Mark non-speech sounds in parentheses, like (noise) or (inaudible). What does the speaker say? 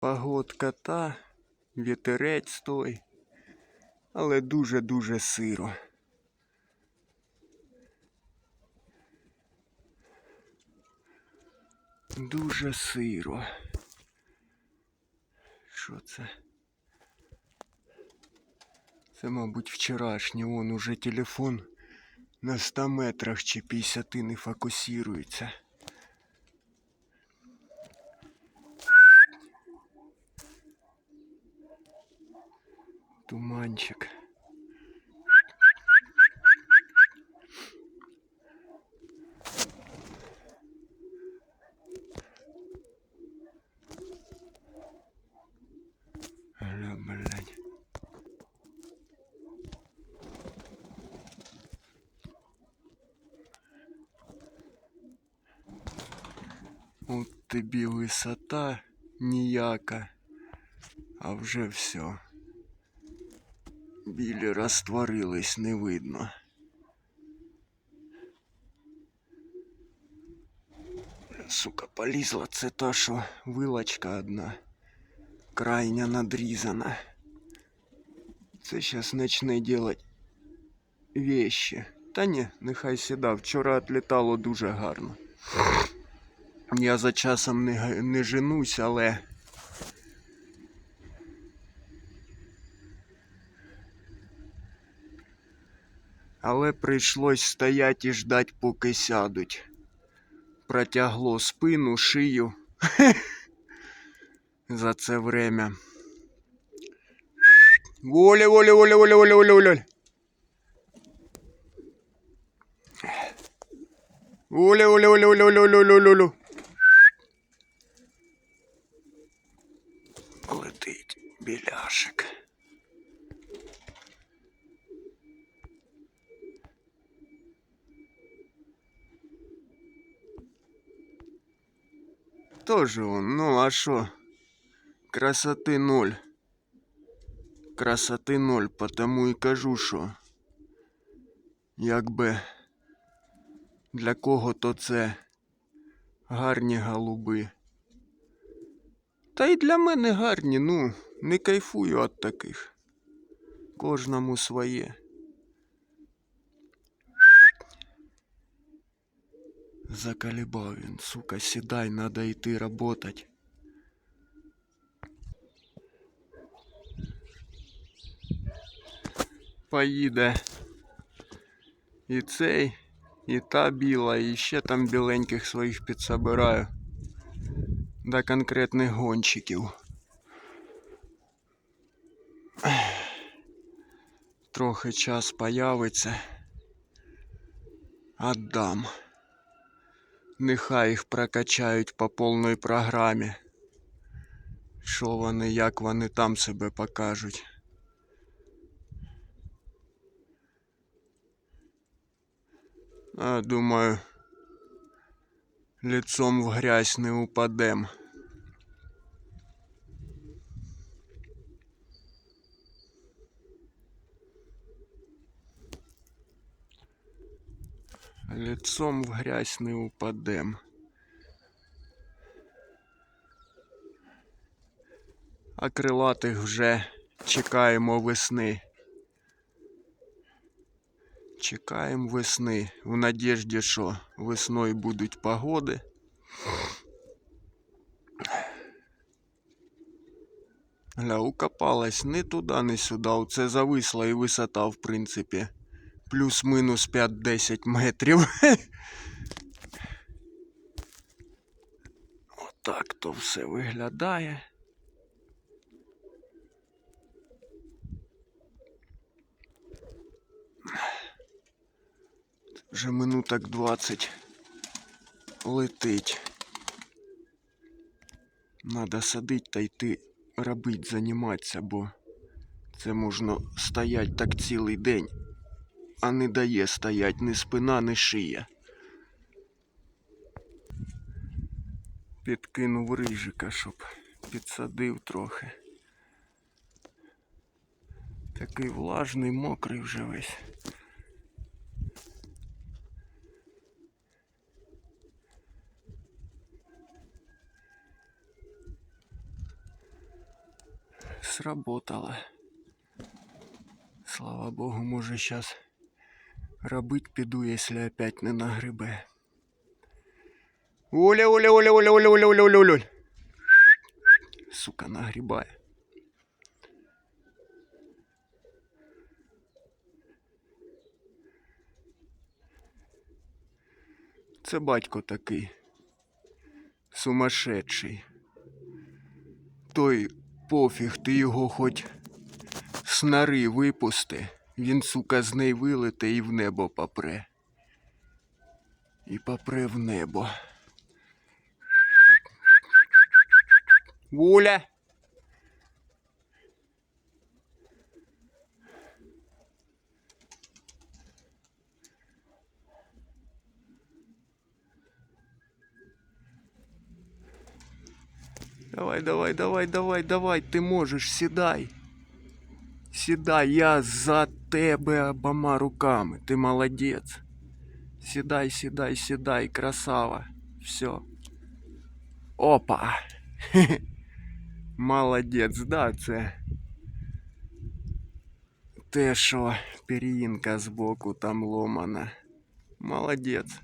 Погодка та, вітерець той, але дуже-дуже сиро. Дуже сиро. Що це? Це, мабуть, вчорашній. Вон уже телефон на 100 метрах чи 50 не фокусується. Туманчик. Аля, блядь. От тобі висота ніяка, а вже все. Білі розтворились, не видно. Сука, полізла, це та, що вилочка одна, крайня надрізана. Це щас почне делать вещи. Та ні, нехай сіда. Вчора відлітало дуже гарно. Я за часом не, не женусь, але. але прийшлось стоять і ждать, поки сядуть. Протягло спину, шию за це время. Воля, воля, воля, воля, воля, воля, воля. Воля, воля, воля, воля, воля, воля, воля, воля. Летить біляшик. Тоже он, ну а шо? Красоти ноль. Красоти ноль, потому і кажу, що якби для кого то це гарні голуби. Та й для мене гарні, ну, не кайфую від таких. Кожному своє. Заколебав він, сука, сідай, надо йти работать. Поїде і цей, і та біла, і ще там біленьких своїх підсобираю. До конкретних гонщиків. Трохи час появиться. Отдам. Нехай їх прокачають по повній програмі. Що вони, як вони там себе покажуть. А думаю, лицом в грязь не упадем. Лицом в грязь не упадем. А крилатих вже чекаємо весни. Чекаємо весни. В надіжді, що весною будуть погоди. Гля, укопалась не туди, не сюди. Оце зависла і висота, в принципі. Плюс-минус 5-10 метрів. (laughs) Отак то все виглядає. Вже минуток 20 летить. Надо садить та йти робить, займатися, бо це можна стоять так цілий день, а не дає стоять ні спина, ні шия. Підкинув рижика, щоб підсадив трохи. Такий влажний, мокрий вже весь. Сработало. Слава Богу, може щас робить піду, якщо опять не нагребе. Оля, Оля, Оля, Оля, Оля, Оля, Оля, Оля, Оля. Сука, нагрібає. Це батько такий. Сумасшедший. Той пофіг, ти його хоч снари випусти. Він, сука, з неї вилете і в небо попре. І попре в небо. Вуля! Давай, давай, давай, давай, давай, ти можеш, сідай. Сідай, я за тебе обома руками. Ти молодець. Сідай, сідай, сідай, красава. Все. Опа. Хе-хе. (laughs) Молодець, да, це. Те, що пір'їнка збоку там ломана. Молодець.